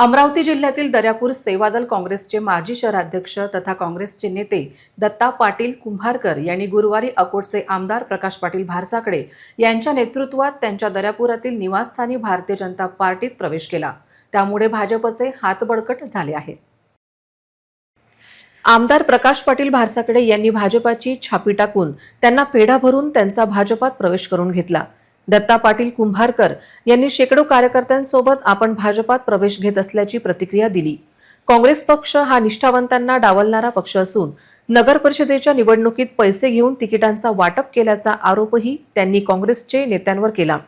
अमरावती जिल्ह्यातील दर्यापूर सेवादल काँग्रेसचे माजी शहराध्यक्ष तथा काँग्रेसचे नेते दत्ता पाटील कुंभारकर यांनी गुरुवारी अकोटचे आमदार प्रकाश पाटील भारसाकडे यांच्या नेतृत्वात त्यांच्या दर्यापुरातील निवासस्थानी भारतीय जनता पार्टीत प्रवेश केला. त्यामुळे भाजपचे हात बळकट झाले आहेत आमदार प्रकाश पाटील भारसाकडे यांनी भाजपाची छापी टाकून त्यांना पेढा भरून त्यांचा भाजपात प्रवेश करून घेतला. दत्ता पाटील कुंभारकर यांनी शेकडो कार्यकर्त्यांसोबत आपण भाजपात प्रवेश घेत असल्याची प्रतिक्रिया दिली. काँग्रेस पक्ष हा निष्ठावंतांना डावलणारा पक्ष असून नगर परिषदेच्या निवडणुकीत पैसे घेऊन तिकिटांचा वाटप केल्याचा आरोपही त्यांनी काँग्रेसचे नेत्यांवर केला.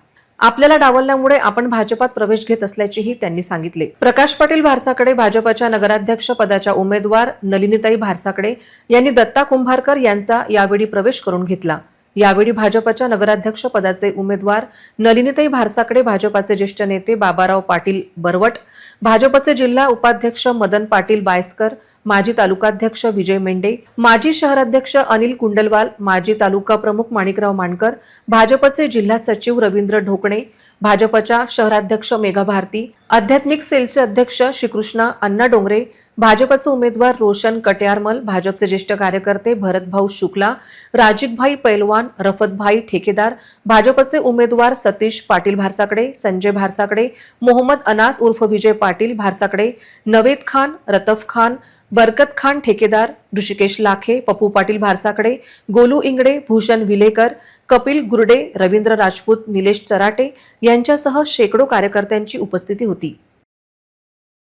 आपल्याला डावलल्यामुळे आपण भाजपात प्रवेश घेत असल्याचेही त्यांनी सांगितले. प्रकाश पाटील भारसाकडे भाजपच्या नगराध्यक्ष पदाच्या उमेदवार नलिनीताई भारसाकडे यांनी दत्ता कुंभारकर यांचा यावेळी प्रवेश करून घेतला. यावेळी भाजपच्या नगराध्यक्ष पदाचे उमेदवार नलिनीताई भारसाकडे भाजपाचे ज्येष्ठ नेते बाबाराव पाटील बरवट भाजपचे जिल्हा उपाध्यक्ष मदन पाटील बायस्कर माजी तालुकाध्यक्ष विजय मेंढे माजी शहराध्यक्ष अनिल कुंडलवाल माजी तालुका प्रमुख माणिकराव मानकर भाजपचे जिल्हा सचिव रवींद्र ढोकणे भाजपच्या शहराध्यक्ष मेघा भारती आध्यात्मिक सेलचे अध्यक्ष श्रीकृष्णा अण्णा डोंगरे भाजपचे उमेदवार रोशन कट्यारमल भाजपचे ज्येष्ठ कार्यकर्ते भरतभाऊ शुक्ला राजीकभाई पैलवान रफतभाई ठेकेदार भाजपचे उमेदवार सतीश पाटील भारसाकडे संजय भारसाकडे मोहम्मद अनास उर्फ विजय पाटील भारसाकडे नवेद खान रतफ खान बरकत खान ठेकेदार ऋषिकेश लाखे पप्पू पाटील भारसाकडे गोलू इंगडे भूषण विलेकर कपिल गुरडे रवींद्र राजपूत निलेश चराटे यांच्यासह शेकडो कार्यकर्त्यांची उपस्थिती होती.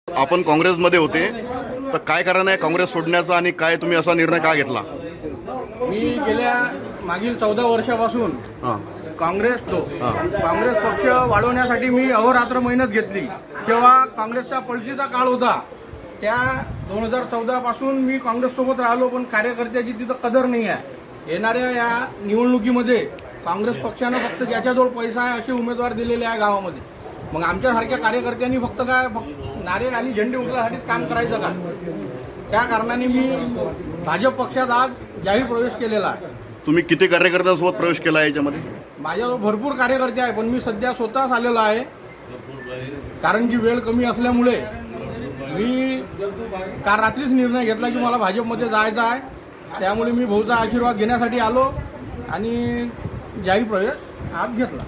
आपण काँग्रेसमध्ये होते. तर काय कारण आहे काँग्रेस सोडण्याचा आणि काय तुम्ही असा निर्णय का घेतला? मी गेल्या मागील चौदा वर्षापासून हां. काँग्रेस तो. काँग्रेस पक्ष वाढवण्यासाठी मी अहोरात्र मेहनत घेतली. जेव्हा काँग्रेसचा पलटीचा काळ होता. त्या दोन हजार चौदा पासून मी काँग्रेससोबत राहिलो पण कार्यकर्त्याची तिथं कदर नाही आहे येणाऱ्या या निवडणुकीमध्ये काँग्रेस पक्षानं फक्त ज्याच्याजवळ पैसा आहे असे उमेदवार दिलेले आहे गावामध्ये. मग आमच्यासारख्या कार्यकर्त्यांनी फक्त काय फक्त नारे आणि झेंडे उचलासाठीच काम करायचं का? त्या कारणाने मी भाजप पक्षात आज जाहीर प्रवेश केलेला आहे. तुम्ही किती कार्यकर्त्यांसोबत प्रवेश केला आहे याच्यामध्ये? माझ्याजवळ भरपूर कार्यकर्ते आहे पण मी सध्या स्वतःच आलेलो आहे. कारण की वेळ कमी असल्यामुळे मी काल रात्रीच निर्णय घेतला की मला भाजपमध्ये जायचं आहे. त्यामुळे मी भाऊचा आशीर्वाद घेण्यासाठी आलो आणि जाहीर प्रवेश आज घेतला.